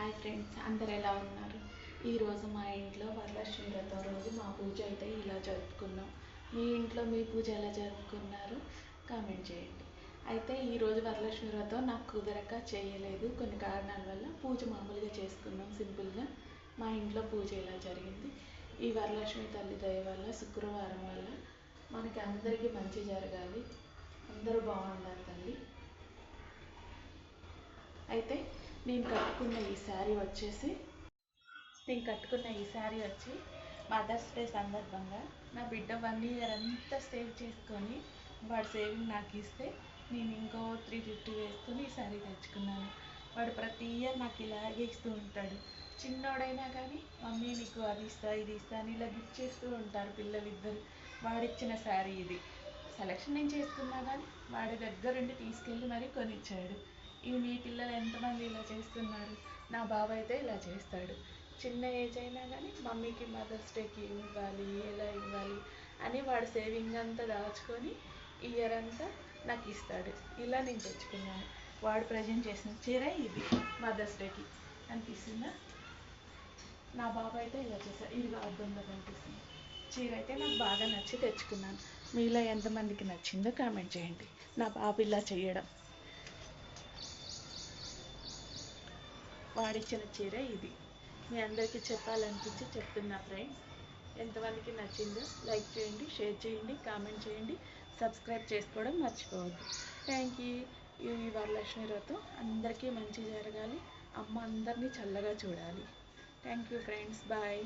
Hi friends అందరు ఎలా ఉన్నారు? ఈరోజు మా ఇంట్లో వరలక్ష్మి వ్రతం రోజు మా పూజ అయితే ఇలా జరుపుకున్నాం. మీ ఇంట్లో మీ పూజ ఎలా జరుపుకున్నారు? కామెంట్ చేయండి. అయితే ఈరోజు వరలక్ష్మి వ్రతం నాకు కుదరక చేయలేదు. కొన్ని కారణాల వల్ల పూజ మామూలుగా చేసుకున్నాం సింపుల్గా. మా ఇంట్లో పూజ ఇలా జరిగింది. ఈ వరలక్ష్మి తల్లి దయ వల్ల శుక్రవారం వల్ల మనకి అందరికీ మంచి జరగాలి. అందరూ బాగుండాలి తల్లి. అయితే నేను కట్టుకున్న ఈ శారీ వచ్చేసి నేను కట్టుకున్న ఈ శారీ వచ్చి మదర్స్ డే సందర్భంగా నా బిడ్డ వన్ ఇయర్ అంతా సేవ్ చేసుకొని వాడు సేవింగ్ నాకు ఇస్తే నేను ఇంకో త్రీ ఫిఫ్టీ వేసుకొని ఈ శారీ తెచ్చుకున్నాను. వాడు ప్రతి ఇయర్ నాకు ఇలాగే ఇస్తూ ఉంటాడు. చిన్నోడైనా కానీ మమ్మీ నీకు అది ఇస్తా ఇది ఇస్తా అని ఇలా గిఫ్ట్ చేస్తూ ఉంటారు పిల్లలిద్దరు. వాడిచ్చిన శారీ ఇది. సెలక్షన్ నేను చేసుకున్నా కానీ వాడి దగ్గరుండి తీసుకెళ్ళి మరీ కొనిచ్చాడు. ఇవి మీ పిల్లలు ఎంతమంది ఇలా చేస్తున్నారు? నా బాబు అయితే ఇలా చేస్తాడు. చిన్న ఏజ్ అయినా కానీ మమ్మీకి మదర్స్ డేకి ఇవ్వాలి ఎలా ఇవ్వాలి అని వాడు సేవింగ్ అంతా దాచుకొని ఇయర్ అంతా నాకు ఇస్తాడు. ఇలా నేను తెచ్చుకున్నాను. వాడు ప్రజెంట్ చేసిన చీర ఇది మదర్స్ డేకి. అనిపిస్తుందా? నా బాబు అయితే ఇలా చేశారు ఇది అర్థంలో కనిపిస్తుంది. చీర అయితే నాకు బాగా నచ్చి తెచ్చుకున్నాను. మీలో ఎంతమందికి నచ్చిందో కామెంట్ చేయండి. నా బాబు ఇలా చేయడం. వాడిచ్చిన చీర ఇది. మీ అందరికీ చెప్పాలనిపించి చెప్తున్నా ఫ్రెండ్స్. ఎంతమందికి నచ్చిందో లైక్ చేయండి షేర్ చేయండి కామెంట్ చేయండి. సబ్స్క్రైబ్ చేసుకోవడం మర్చిపోవద్దు. Thank you. ఈ వరలక్ష్మి వ్రతం అందరికీ మంచి జరగాలి. అమ్మ అందరినీ చల్లగా చూడాలి. Thank you friends. బాయ్.